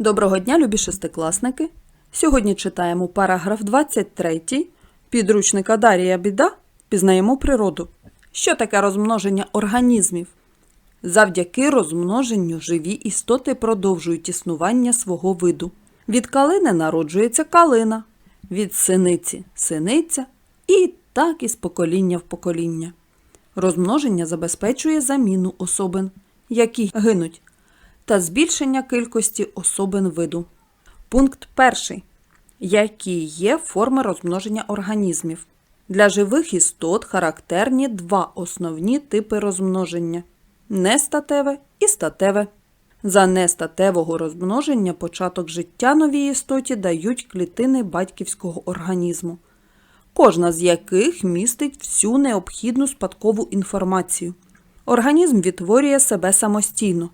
Доброго дня, любі шестикласники! Сьогодні читаємо параграф 23 підручника Дарія Біда Пізнаємо природу. Що таке розмноження організмів? Завдяки розмноженню живі істоти продовжують існування свого виду. Від калини народжується калина, від синиці синиця і так із покоління в покоління. Розмноження забезпечує заміну особин, які гинуть, та збільшення кількості особин виду. Пункт перший. Які є форми розмноження організмів? Для живих істот характерні два основні типи розмноження нестатеве і статеве. За нестатевого розмноження початок життя новій істоті дають клітини батьківського організму, кожна з яких містить всю необхідну спадкову інформацію. Організм відтворює себе самостійно,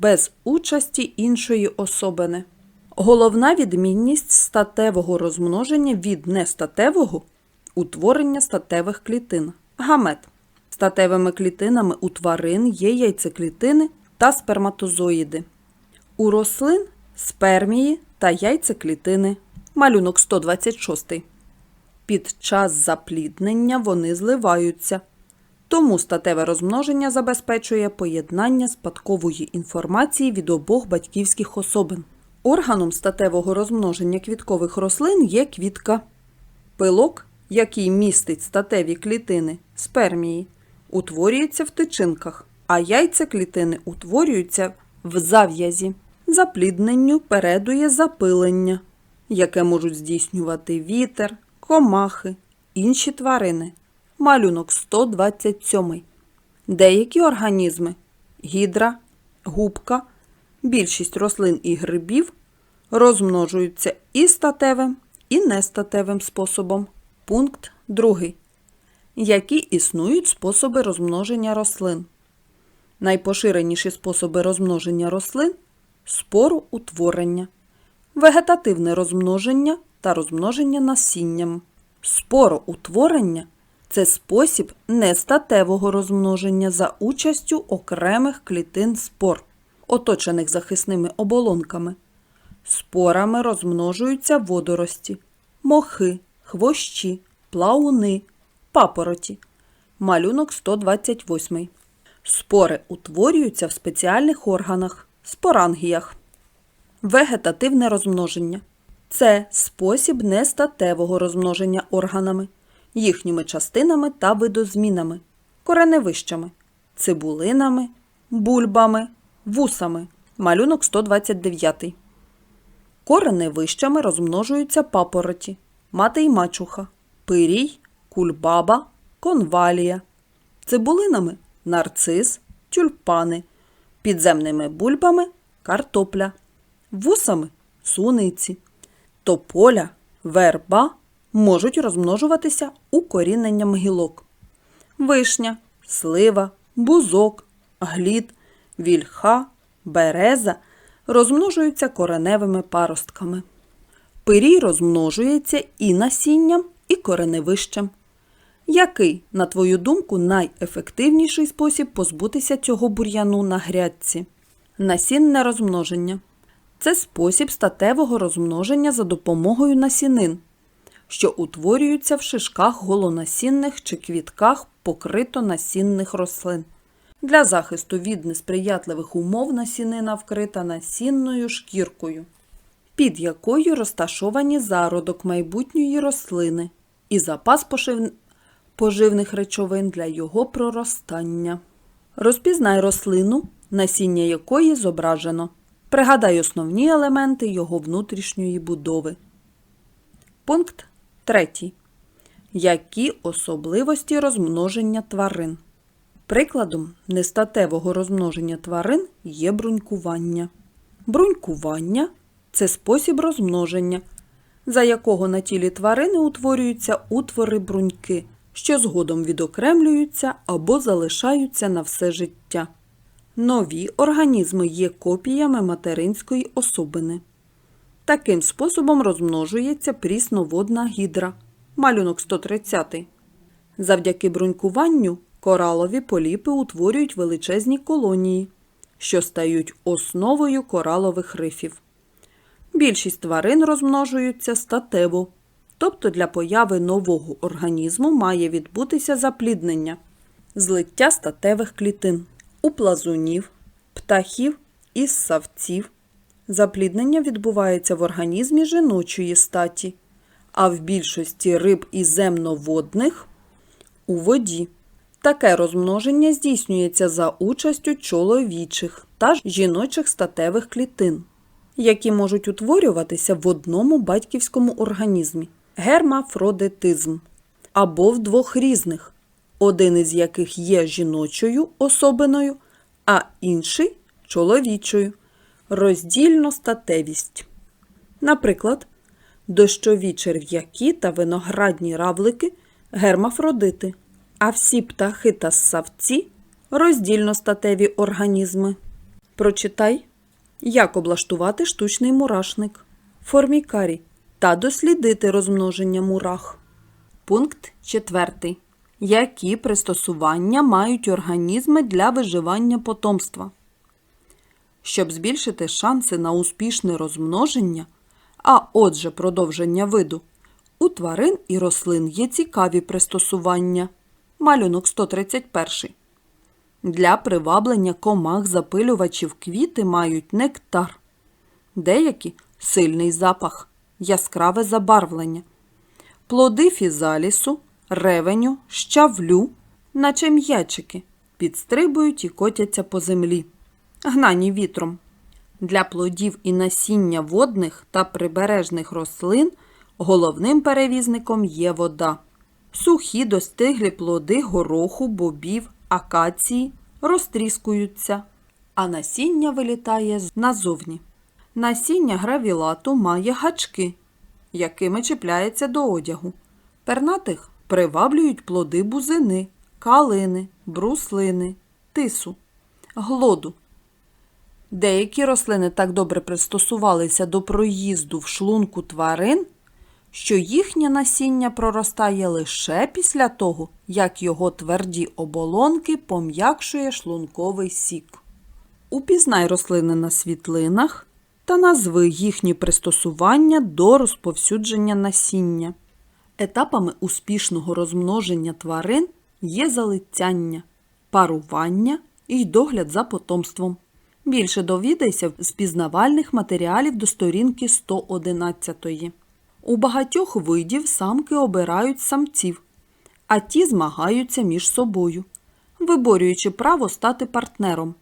без участі іншої особини. Головна відмінність статевого розмноження від нестатевого утворення статевих клітин. Гамет. Статевими клітинами у тварин є яйцеклітини та сперматозоїди. У рослин спермії та яйцеклітини. Малюнок 126. Під час запліднення вони зливаються. Тому статеве розмноження забезпечує поєднання спадкової інформації від обох батьківських особин. Органом статевого розмноження квіткових рослин є квітка. Пилок, який містить статеві клітини спермії, утворюється в тичинках, а яйця клітини утворюються в зав'язі. Заплідненню передує запилення, яке можуть здійснювати вітер, комахи, інші тварини. Малюнок 127. Деякі організми гідра, губка, більшість рослин і грибів розмножуються і статевим, і нестатевим способом. Пункт 2. Які існують способи розмноження рослин? Найпоширеніші способи розмноження рослин спороутворення, вегетативне розмноження та розмноження насінням. Спороутворення це спосіб нестатевого розмноження за участю окремих клітин спор, оточених захисними оболонками. Спорами розмножуються водорості, мохи, хвощі, плауни, папороті. Малюнок 128. Спори утворюються в спеціальних органах спорангіях. Вегетативне розмноження це спосіб нестатевого розмноження органами, їхніми частинами та видозмінами, кореневищами, цибулинами, бульбами, вусами. Малюнок 129. Кореневищами розмножуються папороті, мати й мачуха, пирій, кульбаба, конвалія, цибулинами нарцис, тюльпани, підземними бульбами картопля, вусами суниці, тополя, верба можуть розмножуватися укоріненням гілок. Вишня, слива, бузок, глід, вільха, береза розмножуються кореневими паростками. Пирій розмножується і насінням, і кореневищем. Який, на твою думку, найефективніший спосіб позбутися цього бур'яну на грядці? Насінне розмноження. Це спосіб статевого розмноження за допомогою насінин, що утворюються в шишках голонасінних чи квітках покрито насінних рослин. Для захисту від несприятливих умов насінина вкрита насінною шкіркою, під якою розташовані зародок майбутньої рослини і запас пошив... поживних речовин для його проростання. Розпізнай рослину, насіння якої зображено. Пригадай основні елементи його внутрішньої будови. Пункт 3. Які особливості розмноження тварин? Прикладом нестатевого розмноження тварин є брунькування. Брунькування це спосіб розмноження, за якого на тілі тварини утворюються утвори бруньки, що згодом відокремлюються або залишаються на все життя. Нові організми є копіями материнської особини. Таким способом розмножується прісноводна гідра. Малюнок 130. Завдяки брунькуванню коралові поліпи утворюють величезні колонії, що стають основою коралових рифів. Більшість тварин розмножуються статево, тобто для появи нового організму має відбутися запліднення, злиття статевих клітин. У плазунів, птахів і ссавців запліднення відбувається в організмі жіночої статі, а в більшості риб і земноводних у воді. Таке розмноження здійснюється за участю чоловічих та жіночих статевих клітин, які можуть утворюватися в одному батьківському організмі гермафродитизм або в двох різних, один із яких є жіночою особиною, а інший чоловічою роздільно статевість. Наприклад, дощові черв'яки та виноградні равлики гермафродити, а всі птахи та ссавці роздільно статеві організми. Прочитай, як облаштувати штучний мурашник, формікарій та дослідити розмноження мурах. Пункт 4. Які пристосування мають організми для виживання потомства? Щоб збільшити шанси на успішне розмноження, а отже продовження виду, у тварин і рослин є цікаві пристосування. Малюнок 131. Для приваблення комах запилювачів квіти мають нектар. Деякі сильний запах, яскраве забарвлення. Плоди фізалісу, ревеню, щавлю, наче м'ячики, підстрибують і котяться по землі гнані вітром. Для плодів і насіння водних та прибережних рослин головним перевізником є вода. Сухі достиглі плоди гороху, бобів, акації розтріскуються, а насіння вилітає назовні. Насіння гравілату має гачки, якими чіпляється до одягу. Пернатих приваблюють плоди бузини, калини, бруслини, тису, глоду. Деякі рослини так добре пристосувалися до проїзду в шлунку тварин, що їхнє насіння проростає лише після того, як його тверді оболонки пом'якшує шлунковий сік. Упізнай рослини на світлинах та назви їхні пристосування до розповсюдження насіння. Етапами успішного розмноження тварин є залицяння, парування і догляд за потомством. Більше довідайся з пізнавальних матеріалів до сторінки 111. У багатьох видів самки обирають самців, а ті змагаються між собою, виборюючи право стати партнером.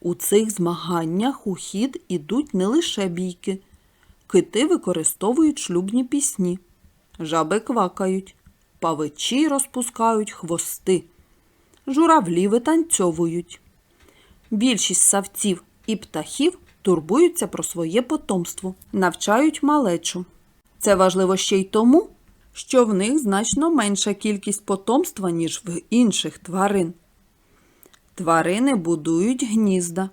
У цих змаганнях у хід ідуть не лише бійки. Кити використовують шлюбні пісні, жаби квакають, павичі розпускають хвости, журавлі витанцьовують. Більшість савців і птахів турбуються про своє потомство, навчають малечу. Це важливо ще й тому, що в них значно менша кількість потомства, ніж в інших тварин. Тварини будують гнізда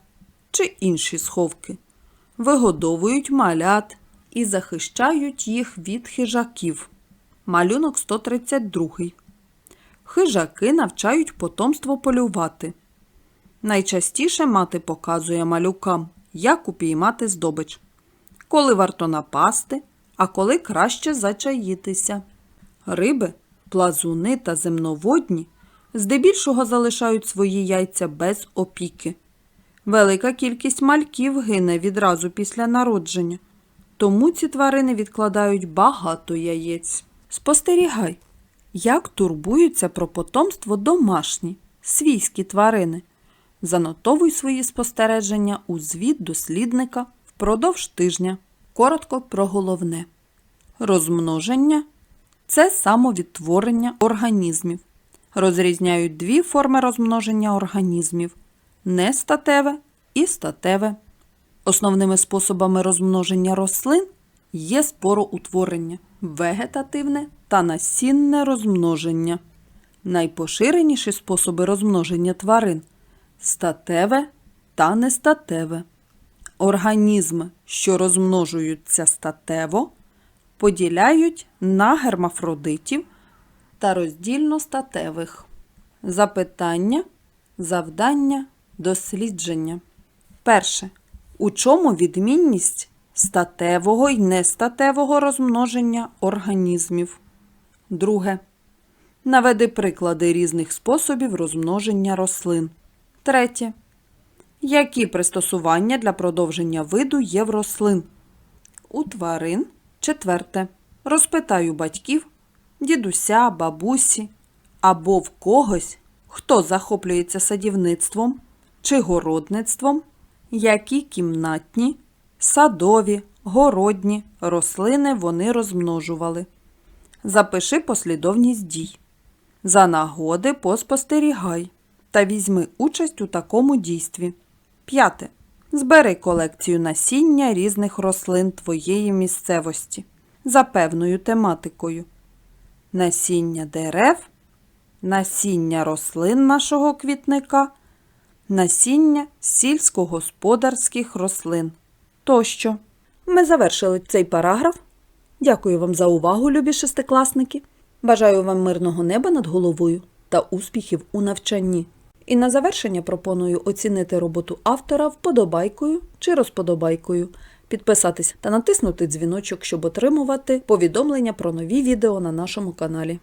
чи інші сховки, вигодовують малят і захищають їх від хижаків. Малюнок 132. Хижаки навчають потомство полювати. Найчастіше мати показує малюкам, як упіймати здобич, коли варто напасти, а коли краще зачаїтися. Риби, плазуни та земноводні здебільшого залишають свої яйця без опіки. Велика кількість мальків гине відразу після народження, тому ці тварини відкладають багато яєць. Спостерігай, як турбуються про потомство домашні, свійські тварини. Занотовуй свої спостереження у звіт дослідника впродовж тижня. Коротко про головне. Розмноження це самовідтворення організмів. Розрізняють дві форми розмноження організмів нестатеве і статеве. Основними способами розмноження рослин є спороутворення, вегетативне та насінне розмноження. Найпоширеніші способи розмноження тварин статеве та нестатеве. Організми, що розмножуються статево, поділяють на гермафродитів та роздільно статевих. Запитання, завдання, дослідження. Перше. У чому відмінність статевого і нестатевого розмноження організмів. Друге. Наведи приклади різних способів розмноження рослин. Третє. Які пристосування для продовження виду є в рослин? У тварин. Четверте. Розпитаю батьків, дідуся, бабусі або в когось, хто захоплюється садівництвом чи городництвом, які кімнатні, садові, городні рослини вони розмножували. Запиши послідовність дій. За нагоди поспостерігай та візьми участь у такому дійстві. П'яте. Збери колекцію насіння різних рослин твоєї місцевості за певною тематикою. Насіння дерев, насіння рослин нашого квітника, насіння сільськогосподарських рослин тощо. Ми завершили цей параграф. Дякую вам за увагу, любі шестикласники. Бажаю вам мирного неба над головою та успіхів у навчанні. І на завершення пропоную оцінити роботу автора вподобайкою чи розподобайкою, підписатись та натиснути дзвіночок, щоб отримувати повідомлення про нові відео на нашому каналі.